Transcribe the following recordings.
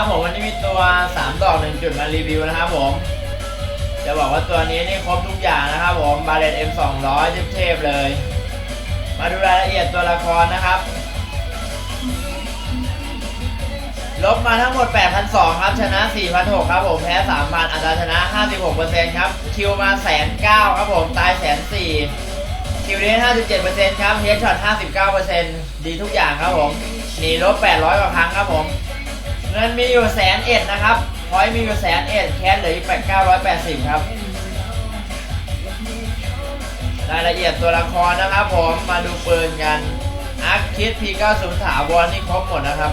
ครับผมวันนี้มีตัว 3 ดอก 1 จุดมารีวิวนะครับผม จะบอกว่าตัวนี้นี่ครบทุกอย่างนะครับผมบาเลต M 2 0 0 เทพเลย มาดูรายละเอียดตัวละครนะครับ ลบมาทั้งหมด 8,200 ครับ ชนะ 4,600 ครับผมแพ้ 3,000 อัตราชนะ 56%ครับ คิวมาแสนเก้าครับผม ตายแสนสี่คิวเรท57%ครับเฮดช็อต59%ดีทุกอย่างครับผมหนีลบ 800 กว่าครั้งครับผม เงินมีอยู่แสนเอ็ดนะครับพอยมีอยู่แสนเอ็ดแคสเหลืออีก8 980ครับรายละเอียดตัวละครนะครับผมมาดูปืนกันอาร์คิด P90 ถาวรนี่ครบหมดนะครับ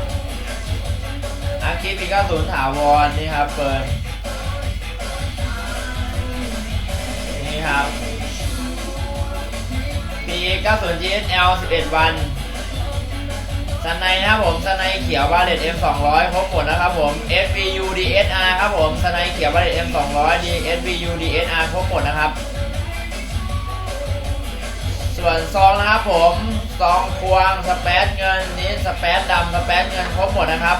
อาร์คิด P90 ถาวรนี่ครับเปิดนี่ครับ P90 GSL 11 วัน สไนนะครับผมสไนเขียวบาเลต M200 ครบหมดนะครับผม SVU DSR ครับผมสไนเขียวบาเลต M200 D SVU DSR ครบหมดนะครับ ส่วนซองนะครับผมซองควงสเปซเงินนี้สเปซดำสเปซเงินครบหมดนะครับ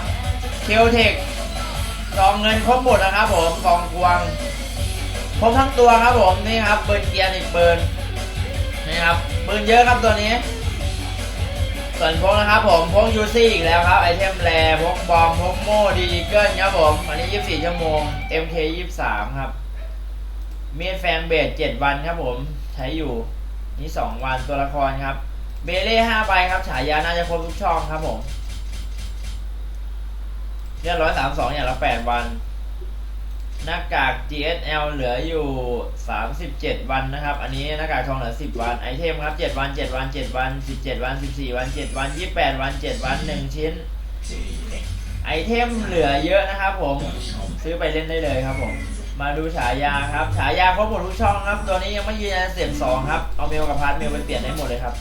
คิวเทคซองเงินครบหมดนะครับผมซองควงครบทั้งตัวครับผมนี่ครับปืนเกียร์อีกปืนนี่ครับปืนเยอะครับตัวนี้ วนพกนะครับผมพกยูซี่อีกแล้วครับไอเทมแรพกบอมพกโม่ดีเกิลครับผม อันนี้ 24 ชั่วโมง MK 23 ครับ มีดแฟงเบส7วันครับผมใช้อยู่ นี่สองวันตัวละครครับ เบเล่ห้าใบครับ ฉายาน่าจะครบทุกช่องครับผมเรียร้อยสามสองอย่างละแปดวัน หน้ากาก GSL เหลืออยู่ 37 วันนะครับ อันนี้หน้ากากทองเหลือ 10 วัน ไอเทมครับ 7 วัน 7 วัน 7 วัน 17 วัน 14 วัน 7 วัน 28 วัน 7 วัน 1 ชิ้น ไอเทมเหลือเยอะนะครับผม ซื้อไปเล่นได้เลยครับผม มาดูฉายาครับ ฉายาครบหมดทุกช่องครับ ตัวนี้ยังไม่ยืนยันเสียบสองครับ เอาเมลกับพาร์ทเมลไปเปลี่ยนได้หมดเลยครับ